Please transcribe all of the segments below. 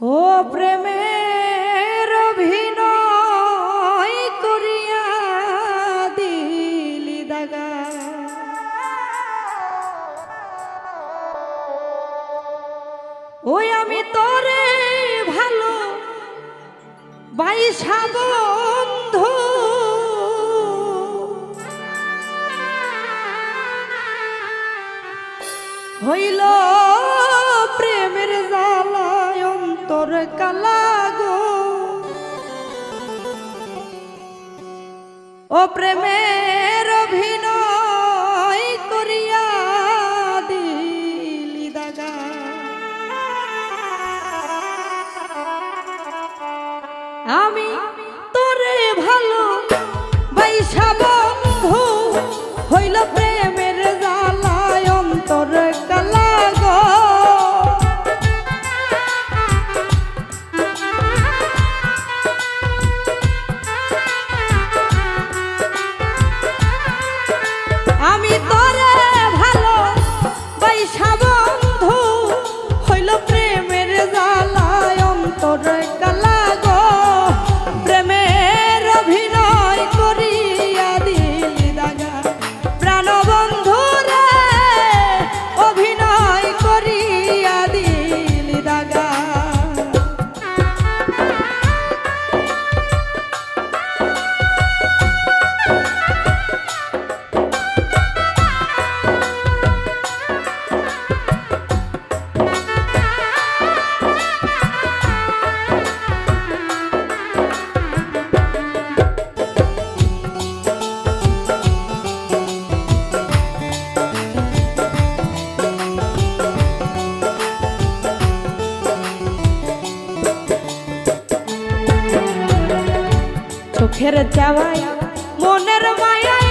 ও প্রেমের অভিনয় করিয়া দিলি দাগা। ওই আমি তোরে ভালো বাইশা বন্ধু হইল কালা গো। ও প্রেমের অভিনয় করিয়া দিলি দাগা আমি মুখের যাওয়াই মনের মায়া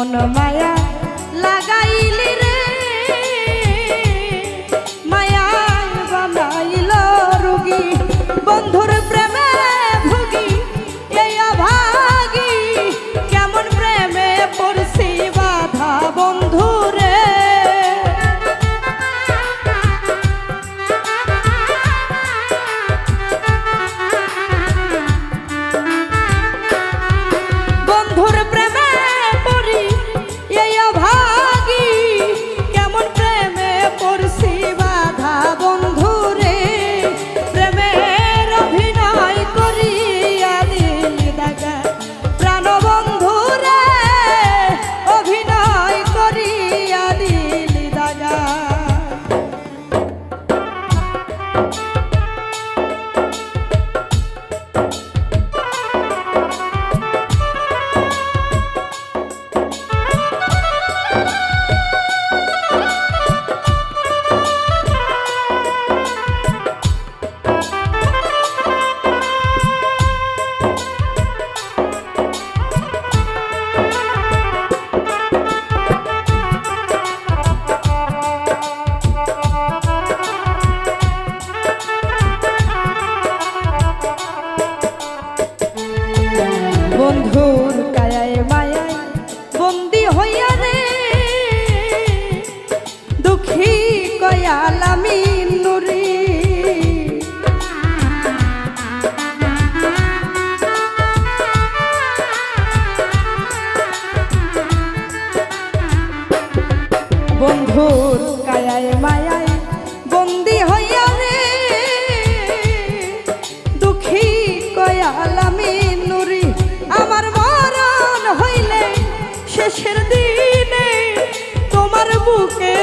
one of my বন্ধুর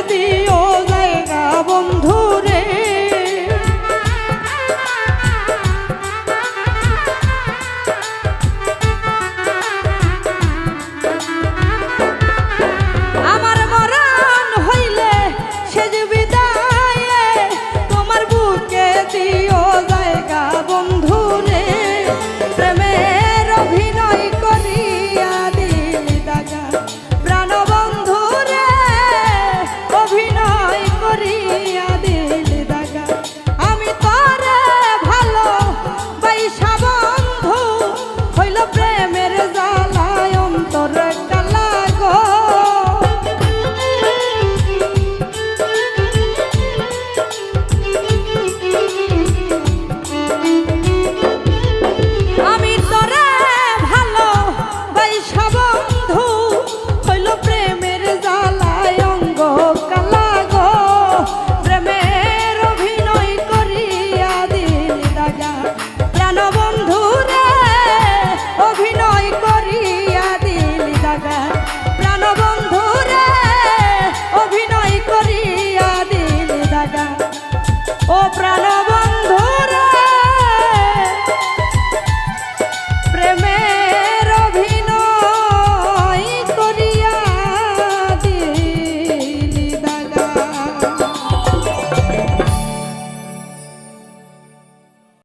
be প্রাণবন্ধুরা